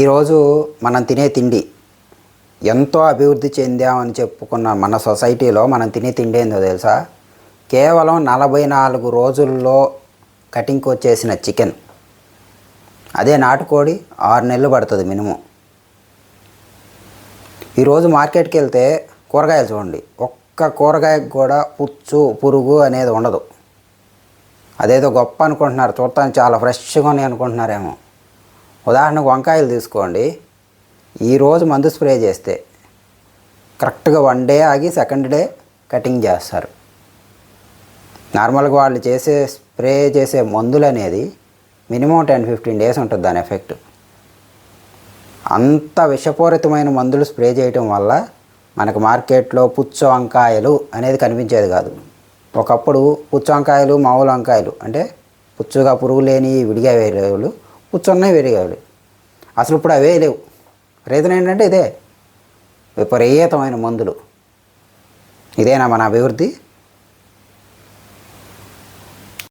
ఈరోజు మనం తినే తిండి ఎంతో అభివృద్ధి చెందామని చెప్పుకున్న మన సొసైటీలో మనం తినే తిండి ఏందో తెలుసా? కేవలం నలభై నాలుగు రోజుల్లో కటింగ్కి వచ్చేసిన చికెన్. అదే నాటుకోడి ఆరు నెలలు పడుతుంది మినిమం. ఈరోజు మార్కెట్కి వెళ్తే కూరగాయలు చూడండి ఒక్క కూరగాయకు కూడా పుచ్చు పురుగు అనేది ఉండదు. అదేదో గొప్ప అనుకుంటున్నారు చూడటానికి చాలా ఫ్రెష్గా ఉన్నాయి అనుకుంటున్నారేమో. ఉదాహరణకు వంకాయలు తీసుకోండి. ఈరోజు మందు స్ప్రే చేస్తే కరెక్ట్గా వన్ డే ఆగి సెకండ్ డే కటింగ్ చేస్తారు. నార్మల్గా వాళ్ళు చేసే స్ప్రే చేసే మందులు అనేది మినిమం టెన్ ఫిఫ్టీన్ డేస్ ఉంటుంది దాని ఎఫెక్ట్. అంత విషపూరితమైన మందులు స్ప్రే చేయటం వల్ల మనకు మార్కెట్లో పుచ్చ వంకాయలు అనేది కనిపించేది కాదు. ఒకప్పుడు పుచ్చ వంకాయలు మామూలు వంకాయలు అంటే పుచ్చుగా పురుగు లేని విడిగా వేరేవులు కూర్చున్నాయి ఉన్నాయి వేరేవాళ్ళు అసలు ఇప్పుడు అవే లేవు. రీజన్ ఏంటంటే ఇదే. విపరీతమైన మందులు. ఇదేనా మన అభివృద్ధి?